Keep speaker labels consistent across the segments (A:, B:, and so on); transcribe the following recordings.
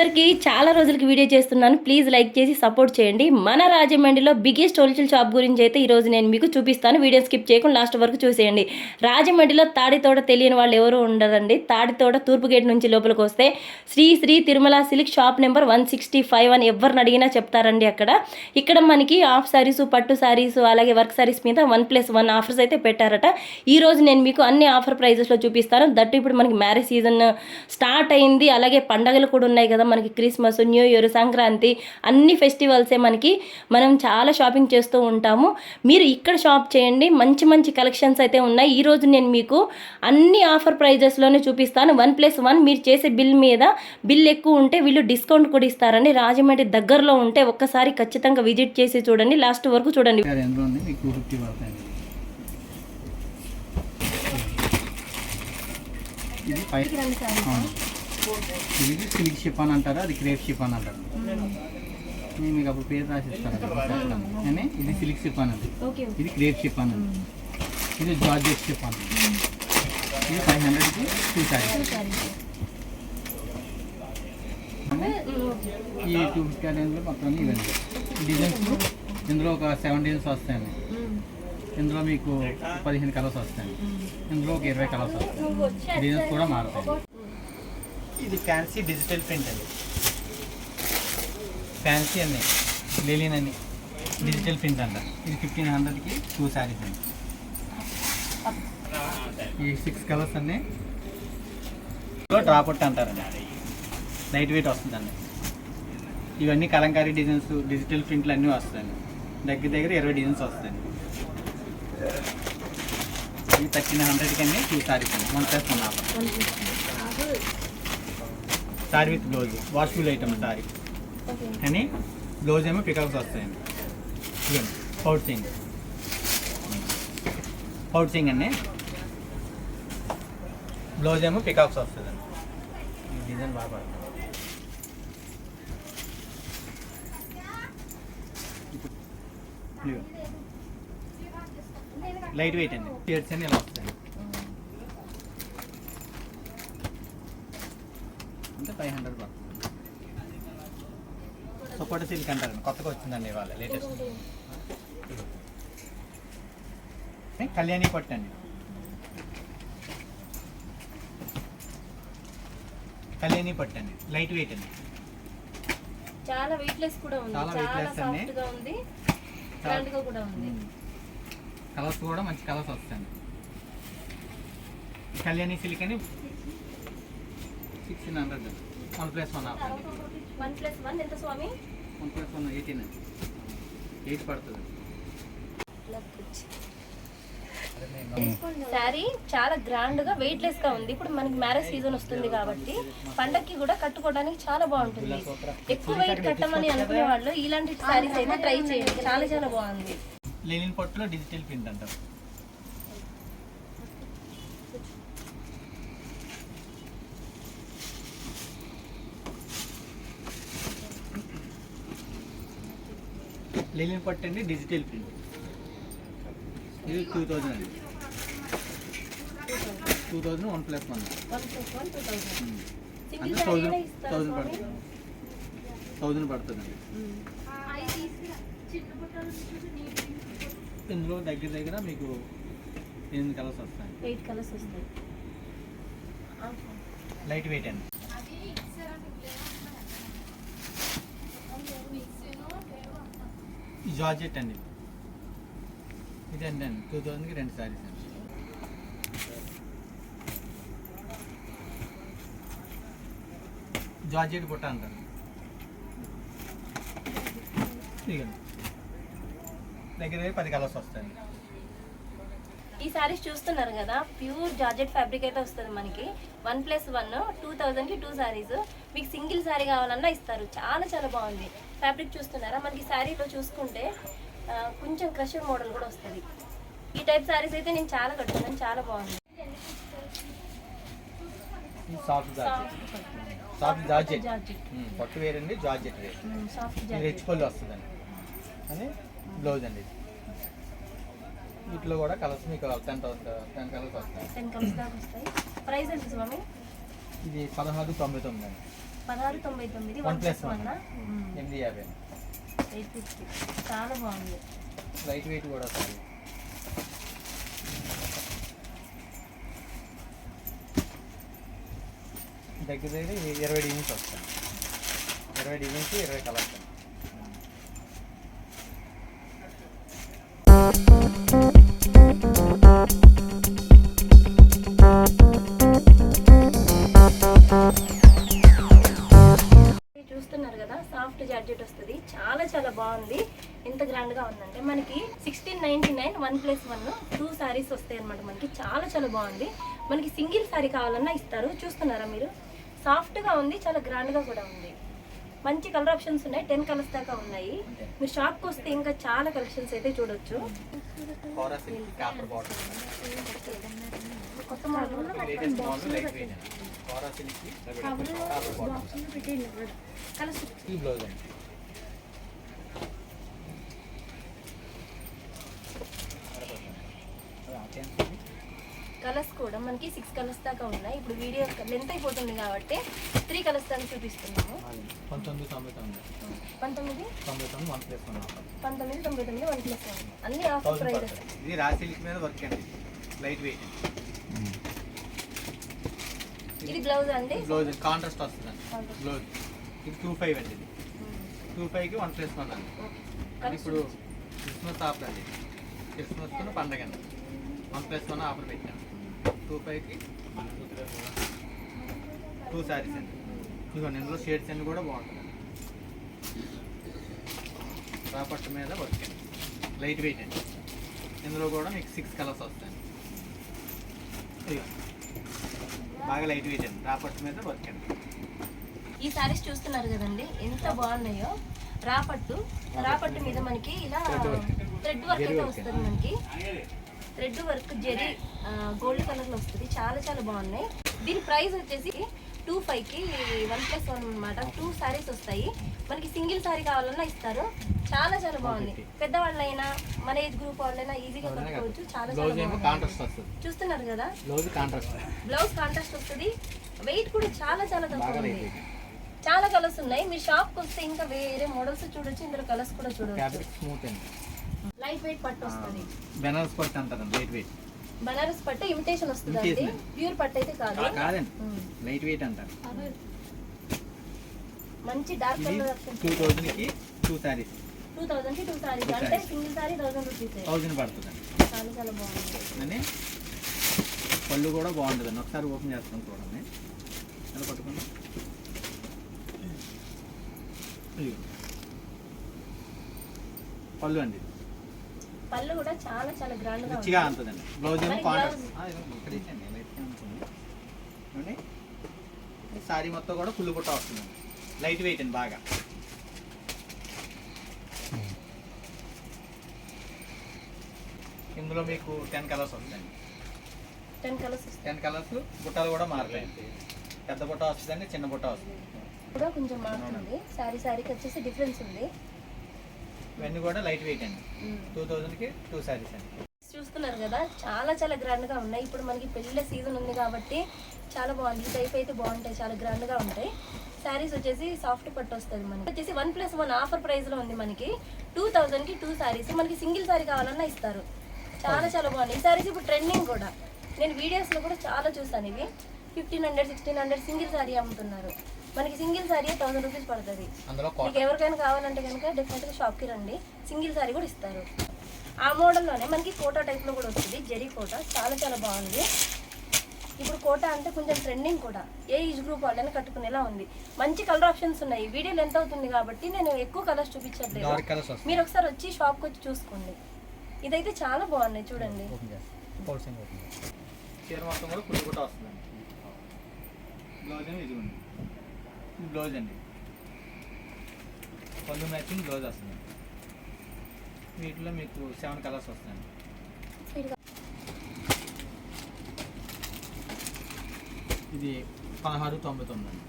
A: అందరికీ చాలా రోజులకి వీడియో చేస్తున్నాను. ప్లీజ్ లైక్ చేసి సపోర్ట్ చేయండి. మన రాజమండ్రిలో బిగ్గెస్ట్ హోల్సేల్ షాప్ గురించి అయితే ఈరోజు నేను మీకు చూపిస్తాను. వీడియో స్కిప్ చేయకుండా లాస్ట్ వరకు చూసేయండి. రాజమండ్రిలో తాడితోట తెలియని వాళ్ళు ఎవరు ఉండరండి. తాడితోట తూర్పు గేట్ నుంచి లోపలికి వస్తే Shri Shri Tirumala silk shop number one sixty five అని ఎవరిని అడిగినా చెప్తారండి అక్కడ. ఇక్కడ మనకి హాఫ్ సారీస్ పట్టు శారీస్ అలాగే వర్క్ సారీస్ మీద వన్ ప్లస్ వన్ ఆఫర్స్ అయితే పెట్టారట. ఈ రోజు నేను మీకు అన్ని ఆఫర్ ప్రైజెస్లో చూపిస్తాను. దట్టు ఇప్పుడు మనకి మ్యారేజ్ సీజన్ స్టార్ట్ అయింది. అలాగే పండగలు కూడా ఉన్నాయి కదా మనకి క్రిస్మస్ న్యూ ఇయర్ సంక్రాంతి అన్ని ఫెస్టివల్సే మనకి మనం చాలా షాపింగ్ చేస్తూ ఉంటాము. మీరు ఇక్కడ షాప్ చేయండి. మంచి మంచి కలెక్షన్స్ అయితే ఉన్నాయి. ఈ రోజు నేను మీకు అన్ని ఆఫర్ ప్రైజెస్లోనే చూపిస్తాను. వన్ ప్లస్ వన్ మీరు చేసే బిల్ మీద బిల్ ఎక్కువ ఉంటే వీళ్ళు డిస్కౌంట్ కూడా ఇస్తారండి రాజమండ్రి దగ్గరలో ఉంటే ఒక్కసారి ఖచ్చితంగా విజిట్ చేసి చూడండి. లాస్ట్ వరకు చూడండి.
B: ఇది. ఇది సిల్క్ షిఫాన్ అంటారు? అది క్రేప్ షిఫాన్ అంటారు? నేను మీకు అప్పుడు పేరు రాసిస్తాను. కానీ ఇది సిల్క్ షిఫాన్
A: ఓకే
B: ఇది క్రేప్ షిఫాన్ అది. ఇది జార్జెట్ షిఫాన్. ఇది ఫైవ్ హండ్రెడ్కి టూ సారీస్ ఈ టూ ఫిఫ్టీ రేంజ్లో మొత్తం ఇవ్వండి డిజైన్స్ ఇందులో ఒక సెవెన్ డిజైన్స్ వస్తాయండి. ఇందులో మీకు పదిహేను కలర్స్ వస్తాయి ఇందులో ఒక ఇరవై కలర్స్ వస్తాయి డిజైన్స్ కూడా మారుతాయి. ఇది ఫ్యాన్సీ డిజిటల్ ప్రింట్ అండి. ఫ్యాన్సీ అండి లెలిన్ అని డిజిటల్ ప్రింట్ అంట. ఇది ఫిఫ్టీన్ హండ్రెడ్కి టూ శారీస్ అండి. ఈ సిక్స్ కలర్స్ అన్ని. డ్రాప్ అవుట్ అంటారండి. లైట్ వెయిట్ వస్తుందండి. ఇవన్నీ కలంకారీ డిజైన్స్ డిజిటల్ ప్రింట్లు అన్నీ వస్తాయండి. దగ్గర దగ్గర ఇరవై డిజైన్స్ వస్తాయండి. ఇది థర్టీన్ హండ్రెడ్కి అన్ని టూ శారీస్ అండి. One plus one offer sari with blouse వాష్ఫుల్ item sari. అని బ్లౌజ్ ఏమో పికప్స్ వస్తాయండి. ఇదిగోండి పౌచింగ్ పౌచింగ్ అండి. బ్లౌజ్ ఏమో పికప్స్ వస్తుందండి. డిజైన్ బాగా పడుతుంది. లైట్ వెయిట్ అండి. షేడ్స్ అన్ని ఇలా వస్తాయి అంటే ఫైవ్ హండ్రెడ్ పడుతుంది. సపోటా సిల్క్ అంటారండి కొత్తగా వచ్చిందండి ఇవాళ లేటెస్ట్. కళ్యాణి పట్టు అండి. కళ్యాణి పట్టు అండి లైట్ వెయిట్ అండి.
A: చాలా వెయిట్లెస్ కూడా ఉంది
B: చాలా weightless అండి.
A: ఉంది కూడా ఉంది.
B: కలర్స్ కూడా మంచి కలర్స్ వస్తాయండి. కళ్యాణి సిల్క్ అని sixteen hundred one plus one
A: one plus one ఎంత స్వామి?
B: One plus one eighteen eight పడుతుంది.
A: శారీ చాలా గ్రాండ్గా వెయిట్ లెస్గా ఉంది. ఇప్పుడు మనకి మ్యారేజ్ సీజన్ వస్తుంది కాబట్టి పండక్కి కూడా కట్టుకోవడానికి చాలా బాగుంటుంది. ఎక్కువ వెయిట్ కట్టమని అనుకునే వాళ్ళు ఇలాంటి శారీస్ అయితే ట్రై చేయండి. చాలా చాలా బాగుంది.
B: లెనిన్ పట్టులో డిజిటల్ ప్రింట్ అంటారు. లెనిన్ పట్టు అండి డిజిటల్ ప్రింట్. ఇది టూ థౌజండ్ అండి. Two thousand one plus one. అంటే థౌజండ్ థౌజండ్? పడుతుంది. థౌజండ్ పడుతుందండి. ఇందులో దగ్గర దగ్గర మీకు ఎనిమిది కలర్స్ వస్తాయి
A: ఎయిట్ కలర్స్ వస్తాయి.
B: లైట్ వెయిట్ అండి. జార్జెట్ అండి. ఇది అండి. అండి టూ థౌజండ్కి రెండు శారీస్ అండి. జార్జెట్ బుట్ట అంటారు. దగ్గర పది కలర్స్ వస్తాయండి.
A: ఈ శారీస్ చూస్తున్నారు కదా ప్యూర్ జార్జెట్ ఫ్యాబ్రిక్ అయితే వస్తుంది మనకి. వన్ ప్లస్ వన్ టూ థౌజండ్కి టూ శారీస్ మీకు సింగిల్ శారీ కావాలన్నా ఇస్తారు. చాలా చాలా బాగుంది. ఫ్యాబ్రిక్ చూస్తున్నారా? మనకి శారీలో చూసుకుంటే కొంచెం క్రషర్ మోడల్ కూడా వస్తుంది. ఈ టైప్ శారీస్ అయితే నేను చాలా కట్టుకున్నాను. చాలా బాగుంది.
B: Soft georgette. Soft georgette.
A: Georgette.
B: Um, పట్టు వేరండి జార్జెట్ వేరు.
A: సాఫ్ట్
B: ఇది
A: జార్జెట్.
B: రిచ్ పళ్ళు వస్తుందండి. అని బ్లౌజ్ అండి వీటిలో కూడా కలర్స్ మీకు టెన్ టెన్ కలర్స్ వస్తాయి.
A: టెన్ కలర్స్ దాకా వస్తాయి. ప్రైస్ ఎంత స్వామి?
B: ఇది పదహారు తొంభై తొమ్మిది అండి.
A: పదహారు తొంభై తొమ్మిది వన్ ప్లస్. వన్
B: ఎనిమిది యాభై.
A: ఎయిట్ ఫిఫ్టీ చాలా బాగుంది.
B: లైట్ వెయిట్ కూడా వస్తుంది దగ్గర దగ్గర ఇరవై డిజైన్స్ వస్తాయి. ఇరవై డిజైన్స్ ఇరవై కలర్స్
A: ఇది ఉందంటే మనకి sixteen ninety nine one plus one two saris వస్తాయి అనమాట మనకి. చాలా చాలా బాగుంది. మనకి సింగిల్ సారీ కావాలన్నా ఇస్తారు. చూస్తున్నారా మీరు? సాఫ్ట్గా ఉంది చాలా గ్రాండ్గా కూడా ఉంది. మంచి కలర్ ఆప్షన్స్ ఉన్నాయి. టెన్ కలర్స్ దాకా ఉన్నాయి. మీరు షాప్కి వస్తే ఇంకా చాలా కలెక్షన్స్ అయితే చూడొచ్చు. కొత్త model
B: latest model light weight Kora silk copper bottle
A: colours కూడా మనకి సిక్స్ కలర్స్ దాకా ఉన్నాయి. ఇప్పుడు వీడియో లెంత్ అయిపోతుంది కాబట్టి త్రీ కలర్స్ దాకా చూపిస్తున్నాము.
B: పంతొమ్మిది తొంభై తొమ్మిది.
A: పంతొమ్మిది?
B: తొంభై తొమ్మిది వన్ ప్లస్
A: పంతొమ్మిది తొంభై తొమ్మిది వన్ ప్లస్ అన్ని ఆఫర్ ప్రైజెస్
B: ఇది రా సిల్క్ మీద వర్క్ అండి. లైట్ వెయిట్
A: ఇది బ్లౌజ్ అండి?
B: Blouse contrast
A: Contrast.
B: బ్లౌజ్ ఇది టూ ఫైవ్ అండి ఇది. టూ ఫైవ్కి వన్ ప్లస్ వన్ అండి.
A: కలర్స్
B: ఇప్పుడు క్రిస్మస్ ఆఫర్ అండి క్రిస్మస్ పండగ అండి వన్ ప్లస్ వన్ ఆఫర్ పెట్టాం. టూ ఫైవ్కి టూ శారీస్ అండి. ఇదిగోండి ఇందులో షేడ్స్ అన్ని కూడా బాగుంటుంది రాపట్టు మీద వర్క్ అండి. లైట్ వెయిట్ అండి. ఇందులో కూడా మీకు సిక్స్ కలర్స్ వస్తాయండి. ఇదిగో. బాగా లైట్ వెయిట్ అండి రాపట్టు మీద వర్క్ అండి.
A: ఈ సారీస్ చూస్తున్నారు కదండి ఎంత బాగున్నాయో. రాపట్టు రాపట్టు మీద మనకి ఇలా థ్రెడ్ వర్క్ అయితే వస్తుంది మనకి. థ్రెడ్ వర్క్ జెరీ గోల్డ్ కలర్లో వస్తుంది. చాలా చాలా బాగున్నాయి. దీని ప్రైస్ వచ్చేసి టూ ఫైవ్కి వన్ ప్లస్ వన్ అనమాట టూ సారీస్ వస్తాయి. మనకి సింగిల్ సారీ కావాలన్నా ఇస్తారు. చాలా చాలా బాగుంది పెద్దవాళ్ళైనా మన ఏజ్ గ్రూప్ వాళ్ళైనా ఈజీగా కట్టుకోవచ్చు చాలా చాలా చూస్తున్నారు కదా?
B: బ్లౌజ్ కాంట్రాస్ట్
A: వస్తుంది. వెయిట్ కూడా చాలా చాలా తక్కువ ఉంది. చాలా కలర్స్ ఉన్నాయి. మీరు షాప్కి వస్తే ఇంకా వేరే మోడల్స్ చూడొచ్చు ఇందులో కలర్స్ కూడా చూడొచ్చు.
B: అండి.
A: లైట్ వెయిట్ పట్టు వస్తుంది.
B: బెనారస్ పట్టు అంటారండి లైట్ వెయిట్.
A: బనారస్ పట్టు ఇమిటేషన్ వస్తుంది. ప్యూర్ పట్టు అయితే కాదు.
B: కాదండి. లైట్ వెయిట్ అంటారు.
A: మంచి డార్క్ కలర్
B: టూ థౌజండ్కి టూ శారీస్
A: టూ థౌసండ్కి టూ సారీస్
B: Two
A: అంటే. Single sari thousand rupees.
B: Thousand పడుతుందండి.
A: చాలా చాలా బాగుంది.
B: అని పళ్ళు కూడా బాగుంటుందండి. ఒకసారి ఓపెన్ చేస్తాం చూడండి. ఎలా పట్టుకుందాం? ఇదిగో. పళ్ళు అండి.
A: పళ్ళు కూడా చాలా చాలా గ్రాండ్గా
B: రిచ్గా అంటుందండి బ్లౌజ్ ఏమో కాంట్రాస్ట్ సారీ మొత్తం కూడా ఫుల్ బుట్ట వస్తుందండి లైట్ వెయిట్ అండి బాగా. ఇందులో మీకు టెన్ కలర్స్ వస్తాయండి.
A: టెన్ కలర్స్
B: టెన్ కలర్స్ బుట్టలు కూడా మారుతాయండి పెద్ద బుట్ట వస్తుందండి చిన్న బుట్ట వస్తుంది.
A: కూడా కొంచెం మారుతుంది. సారీ సారీకి వచ్చేసి డిఫరెన్స్ ఉంది.
B: ఇవన్నీ కూడా లైట్ వెయిట్ అండి. టూ థౌజండ్కి టూ శారీస్ అండి.
A: చూస్తున్నారు కదా చాలా చాలా గ్రాండ్గా ఉన్నాయి. ఇప్పుడు మనకి పెళ్ళిళ్ళ సీజన్ ఉంది కాబట్టి చాలా బాగుంది. ఈ టైప్ అయితే బాగుంటాయి చాలా గ్రాండ్గా ఉంటాయి. శారీస్ వచ్చేసి సాఫ్ట్ పట్టు వస్తుంది మనకి. వచ్చేసి వన్ ప్లస్ వన్ ఆఫర్ ప్రైస్లో ఉంది మనకి. టూ థౌజండ్కి టూ శారీస్ మనకి సింగిల్ శారీ కావాలన్నా ఇస్తారు. చాలా చాలా బాగున్నాయి ఈ శారీస్ ఇప్పుడు ట్రెండింగ్ కూడా. నేను వీడియోస్లో కూడా చాలా చూసాను ఇవి. Fifteen hundred sixteen hundred single sari అమ్ముతున్నారు. మనకి సింగిల్ శారీ థౌసండ్ రూపీస్ పడుతుంది. మీకు ఎవరికైనా కావాలంటే కనుక డెఫినెట్గా షాప్కి రండి. సింగిల్ సారీ కూడా ఇస్తారు. ఆ మోడల్లోనే మనకి కోటా టైప్లో కూడా వస్తుంది. జెరీ కోటా. చాలా చాలా బాగుంది. ఇప్పుడు కోటా అంటే కొంచెం ట్రెండింగ్ కూడా ఏ ఏజ్ గ్రూప్ వాళ్ళని కట్టుకునేలా ఉంది. మంచి కలర్ ఆప్షన్స్ ఉన్నాయి. వీడియోలు ఎంత అవుతుంది కాబట్టి నేను ఎక్కువ కలర్స్ చూపించట్లేదు. మీరు ఒకసారి వచ్చి షాప్కి వచ్చి చూసుకోండి. ఇదైతే చాలా బాగున్నాయి చూడండి.
B: చీర మొత్తం కూడా వస్తుందండి బ్లౌజ్ అండి. పళ్ళు మ్యాచింగ్ బ్లౌజ్ వస్తుంది వీటిలో మీకు సెవెన్ కలర్స్ వస్తాయండి ఇది పదహారు తొంభై తొమ్మిది అండి.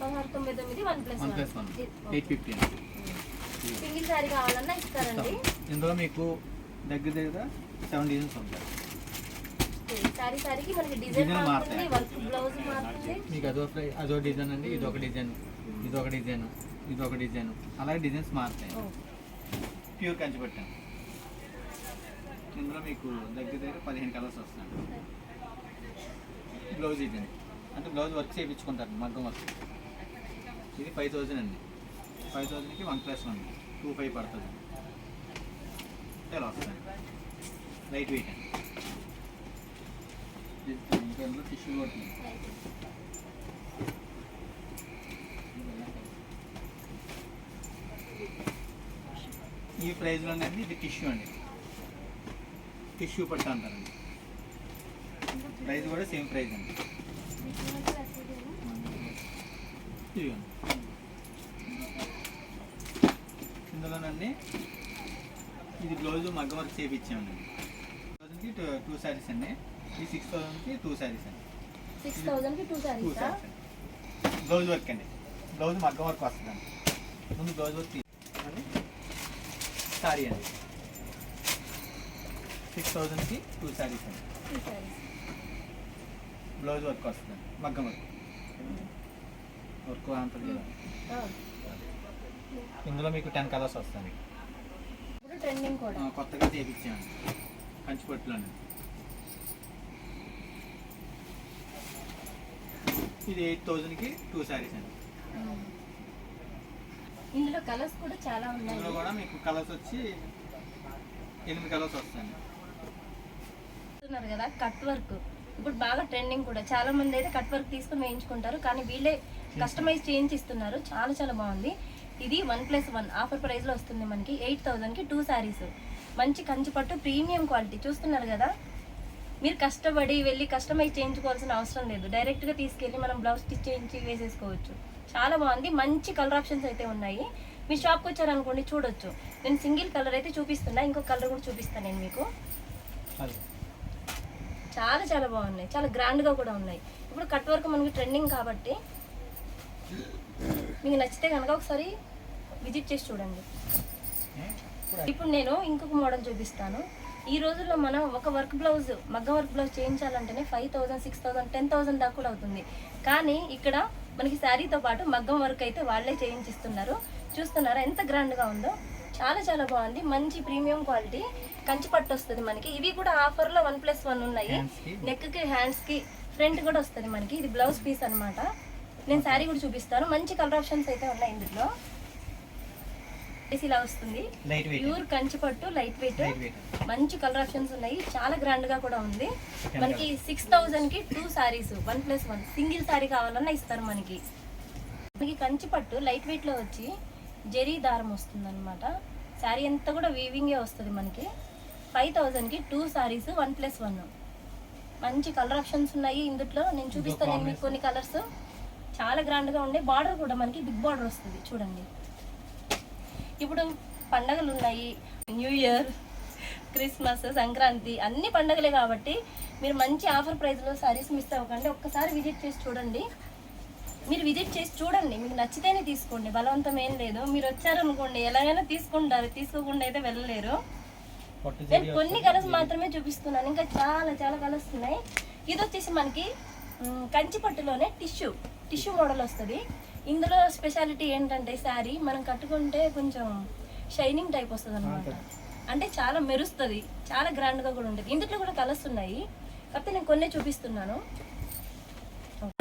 A: పదహారు తొంభై తొమ్మిది one plus
B: one plus one eight fifty అండి.
A: సింగిల్ సారీ కావాలన్నా ఇస్తారండి.
B: ఇందులో మీకు దగ్గర దగ్గర సెవెన్ డిజైన్స్ ఉంటాయి.
A: సారీ సారీకి మనకి డిజైన్ మారుతుంది
B: మారుతాయి.
A: వర్క్ బ్లౌజ్ మారుతుంది
B: మీకు అదో డిజైన్ అండి ఇది ఒక డిజైన్ ఇది ఒక డిజైన్ ఇది ఒక డిజైన్. అలాగే డిజైన్స్ మారుతాయి. ప్యూర్ కంచి పట్టాను ఇందులో మీకు దగ్గర దగ్గర పదిహేను కలర్స్ వస్తాయి. బ్లౌజ్ ఇది. అంటే బ్లౌజ్ వర్క్ చేయించుకుంటారు మగ్గం వర్క్. ఇది ఫైవ్ థౌజండ్ అండి. ఫైవ్ థౌజండ్కి one plus one. Two five పడుతుంది. ఇలా వస్తుంది లైట్ వెయిట్ అండి. ఇది టిష్యూ కొడుతుంది ఈ ప్రైస్లోనే అండి ఇది టిష్యూ అండి. టిష్యూ పట్ట అంటారండి. ప్రైస్ కూడా సేమ్ ప్రైస్ అండి. ఇదిగోండి. ఇందులోనండి ఇది బ్లౌజ్ మగ్గ వర్క్ చేయించామండి టూ శారీస్ అండి. ఈ సిక్స్ థౌసండ్కి టూ శారీస్ అండి.
A: సిక్స్ థౌజండ్కి టూ శారీసా
B: బ్లౌజ్ వర్క్ అండి. బ్లౌజ్ మగ్గ వర్క్ వస్తుందండి. ముందు బ్లౌజ్ వర్క్ తీసుకుని సారీ అండి. సిక్స్ థౌసండ్కి టూ శారీస్ అండి. బ్లౌజ్ వర్క్ వస్తుందండి. మగ్గం వర్క్ వర్క్ కదా. ఇందులో మీకు టెన్ కలర్స్ వస్తాయి కొత్తగా చేయించామండి కంచిపట్టులోనే ఇది ఎయిట్ థౌజండ్కి టూ శారీస్ అండి.
A: ఇందులో కలర్స్ కూడా చాలా ఉన్నాయి.
B: ఇందులో కూడా మీకు కలర్స్ వచ్చి ఎనిమిది కలర్స్ వస్తాయండి
A: చూస్తున్నారు కదా కట్ వర్క్. ఇప్పుడు బాగా ట్రెండింగ్ కూడా. చాలా మంది అయితే కట్ వర్క్ తీసుకుని వేయించుకుంటారు కానీ వీళ్ళే కస్టమైజ్ చేయించి ఇస్తున్నారు. చాలా చాలా బాగుంది. ఇది వన్ ప్లస్ వన్ ఆఫర్ ప్రైస్లో వస్తుంది మనకి. ఎయిట్ థౌసండ్కి టూ శారీస్ మంచి కంచి పట్టు ప్రీమియం క్వాలిటీ. చూస్తున్నారు కదా? మీరు కష్టపడి వెళ్ళి కస్టమైజ్ చేయించుకోవాల్సిన అవసరం లేదు. డైరెక్ట్గా తీసుకెళ్ళి మనం బ్లౌజ్ స్టిచ్ చేయించి వేసేసుకోవచ్చు. చాలా బాగుంది. మంచి కలర్ ఆప్షన్స్ అయితే ఉన్నాయి. మీ షాప్కి వచ్చారనుకోండి చూడొచ్చు. నేను సింగిల్ కలర్ అయితే చూపిస్తున్నా. ఇంకో కలర్ కూడా చూపిస్తాను నేను మీకు. చాలా చాలా బాగున్నాయి. చాలా గ్రాండ్గా కూడా ఉన్నాయి. ఇప్పుడు కట్ వర్క్ మనకి ట్రెండింగ్ కాబట్టి మీకు నచ్చితే కనుక ఒకసారి విజిట్ చేసి చూడండి. ఇప్పుడు? నేను ఇంకొక మోడల్ చూపిస్తాను. ఈ రోజుల్లో మనం ఒక వర్క్ బ్లౌజ్ మగ్గ work blouse చేయించాలంటేనే five thousand six thousand ten thousand దాకా కూడా అవుతుంది. కానీ ఇక్కడ మనకి శారీతో పాటు మగ్గం వర్క్ అయితే వాళ్ళే చేయించిస్తున్నారు. చూస్తున్నారా ఎంత గ్రాండ్గా ఉందో? చాలా చాలా బాగుంది. మంచి ప్రీమియం క్వాలిటీ కంచి పట్టు వస్తుంది మనకి. ఇవి కూడా ఆఫర్లో వన్ ప్లస్ వన్ ఉన్నాయి. నెక్కి హ్యాండ్స్కి ఫ్రంట్ కూడా వస్తుంది మనకి. ఇది బ్లౌజ్ పీస్ అన్నమాట. నేను శారీ కూడా చూపిస్తాను. మంచి కలర్ ఆప్షన్స్ అయితే ఉన్నాయి ఇందులో. ఇలా వస్తుంది. ప్యూర్ కంచి పట్టు లైట్ వెయిట్ మంచి కలర్ ఆప్షన్స్ ఉన్నాయి. చాలా గ్రాండ్గా కూడా ఉంది. మనకి సిక్స్ థౌజండ్కి two saris one plus one single sari కావాలన్నా ఇస్తారు మనకి. మనకి కంచి పట్టు లైట్ వెయిట్లో వచ్చి జరీ దారం వస్తుంది అనమాట శారీ అంతా కూడా వీవింగే వస్తుంది మనకి. ఫైవ్ థౌజండ్కి two saris one plus one మంచి కలర్ ఆప్షన్స్ ఉన్నాయి ఇందులో నేను చూపిస్తాను మీకు కొన్ని కలర్స్ చాలా గ్రాండ్గా ఉండే బార్డర్ కూడా మనకి బిగ్ బార్డర్ వస్తుంది. చూడండి. ఇప్పుడు పండగలు ఉన్నాయి. న్యూ ఇయర్ క్రిస్మస్ సంక్రాంతి అన్ని పండగలే కాబట్టి మీరు మంచి ఆఫర్ ప్రైస్లో సారీస్ మిస్ అవ్వకండి. ఒక్కసారి విజిట్ చేసి చూడండి. మీరు విజిట్ చేసి చూడండి. మీకు నచ్చితేనే తీసుకోండి. బలవంతం ఏం లేదు. మీరు వచ్చారనుకోండి ఎలాగైనా తీసుకుంటారు. తీసుకోకుండా అయితే వెళ్ళలేరు. నేను కొన్ని కలర్స్ మాత్రమే చూపిస్తున్నాను. ఇంకా చాలా చాలా కలర్స్ ఉన్నాయి. ఇది వచ్చేసి మనకి మ్, కంచి పట్టులోనే టిష్యూ టిష్యూ మోడల్ వస్తుంది. ఇందులో స్పెషాలిటీ ఏంటంటే శారీ మనం కట్టుకుంటే కొంచెం షైనింగ్ టైప్ వస్తుంది అనమాట అంటే చాలా మెరుస్తుంది చాలా గ్రాండ్గా కూడా ఉంటుంది. ఇందులో కూడా కలర్స్ ఉన్నాయి. కాకపోతే నేను కొన్ని చూపిస్తున్నాను.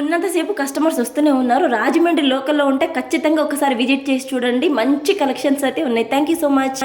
A: ఉన్నంతసేపు కస్టమర్స్ వస్తూనే ఉన్నారు. రాజమండ్రి లోకల్లో ఉంటే ఖచ్చితంగా ఒకసారి విజిట్ చేసి చూడండి. మంచి కలెక్షన్స్ అయితే ఉన్నాయి. Thank you so much